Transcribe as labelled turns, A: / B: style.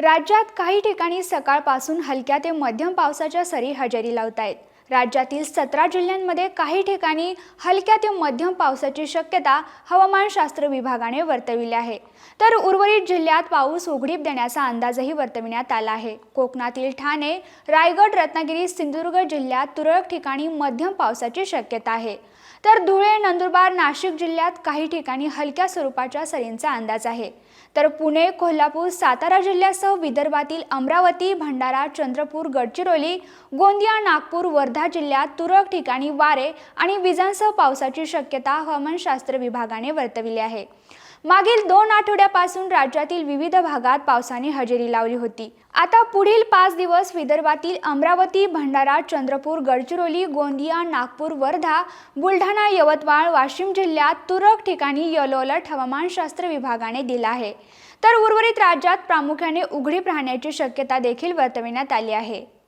A: राज्यात काही ठिकाणी सकाळपासून हलक्या ते मध्यम पावसाच्या सरी हजेरी लावत आहेत राज्यातील सतरा जिल्ह्यांमध्ये काही ठिकाणी हलक्या ते मध्यम पावसाची शक्यता हवामानशास्त्र विभागाने वर्तविली आहे. तर उर्वरित जिल्ह्यात पाऊस उघडीप देण्याचा अंदाजही वर्तविण्यात आला आहे. कोकणातील ठाणे रायगड रत्नागिरी सिंधुदुर्ग जिल्ह्यात तुरळक ठिकाणी मध्यम पावसाची शक्यता आहे. तर धुळे नंदुरबार नाशिक जिल्ह्यात काही ठिकाणी हलक्या स्वरूपाच्या सरींचा अंदाज आहे. तर पुणे कोल्हापूर सातारा जिल्ह्यासह विदर्भातील अमरावती भंडारा चंद्रपूर गडचिरोली गोंदिया नागपूर वर्धा जिल्ह्यात तुरळक ठिकाणी वारे आणि विजांसह पावसाची शक्यता हवामानशास्त्र विभागाने वर्तविली आहे. मागील दोन आठवड्यापासून राज्यातील विविध भागात पावसाने हजेरी लावली होती. आता पुढील पाच दिवस विदर्भातील अमरावती भंडारा चंद्रपूर गडचिरोली गोंदिया नागपूर वर्धा बुलढाणा यवतमाळ वाशिम जिल्ह्यात तुरळक ठिकाणी यलो अलर्ट हवामानशास्त्र विभागाने दिला आहे. तर उर्वरित राज्यात प्रामुख्याने उघडीप राहण्याची शक्यता देखील वर्तविण्यात आली आहे.